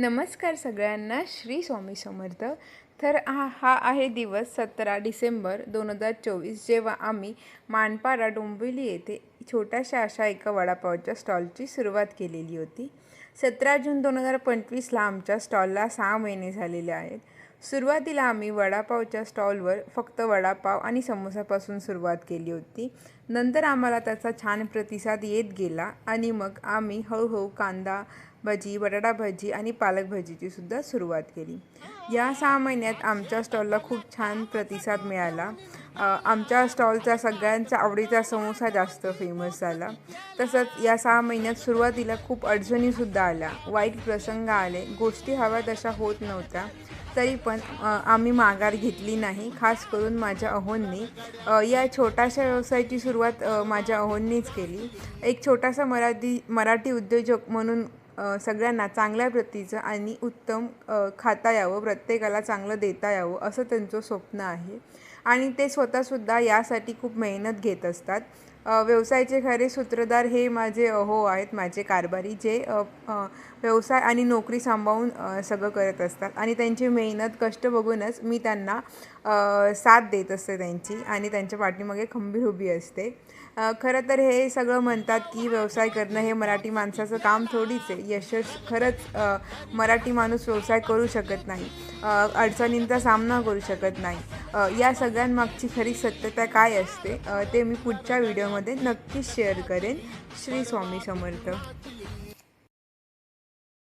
नमस्कार सगळ्यांना श्री स्वामी समर्थ. तर हा हा आहे दिवस सतरा डिसेंबर दोन हजार चोवीस. जेव्हा आम्ही मानपारा डोंबिवली येथे छोट्याशा अशा एका वडापावच्या स्टॉलची सुरुवात केलेली होती. सतरा जून दोन हजार पंचवीसला आमच्या स्टॉलला सहा महिने झालेले आहेत. सुरुवातीला आम्ही वडापावच्या स्टॉलवर फक्त वडापाव आणि समोसापासून सुरुवात केली होती. नंतर आम्हाला त्याचा छान प्रतिसाद येत गेला आणि मग आम्ही हळूहळू कांदा भजी बटाटा भजी आणि पालक भजीची सुद्धा सुरुवात केली. या सहा महिन्यात आमच्या स्टॉलला खूप छान प्रतिसाद मिळाला. आमच्या स्टॉलचा सगळ्यांचा आवडीचा समोसा जास्त फेमस झाला. तसंच या सहा महिन्यात सुरुवातीला खूप अडचणीसुद्धा आल्या. वाईट प्रसंग आले. गोष्टी हव्या तशा होत नव्हत्या. तरी पण आम्ही माघार घेतली नाही. खास करून माझ्या अहोंनी. या छोट्याशा व्यवसायाची सुरुवात माझ्या अहोंनीच केली. एक छोटासा मराठी मराठी उद्योजक म्हणून सगळ्यांना चांगल्या प्रतीचं आणि उत्तम खाता यावं प्रत्येकाला चांगलं देता यावं असं त्यांचं स्वप्न आहे. आणि ते स्वतःसुद्धा यासाठी खूप मेहनत घेत असतात. व्यवसायाचे खरे सूत्रधार हे माझे अहो आहेत माझे कारभारी जे व्यवसाय आणि नोकरी सांभाळून सगळं करत असतात. आणि त्यांची मेहनत कष्ट बघूनच मी त्यांना साथ देत असते त्यांची आणि त्यांच्या पाठीमागे खंबीर उभी असते. खरं तर हे सगळं म्हणतात की व्यवसाय करणं हे मराठी माणसाचं काम थोडीच आहे. यशस खरंच मराठी माणूस व्यवसाय करू शकत नाही. अडचणींचा सामना करू शकत नाही. या सगळ्यांमागची खरी सत्यता काय असते ते मी पुढच्या व्हिडिओमध्ये नक्कीच शेअर करेन. श्री स्वामी समर्थ.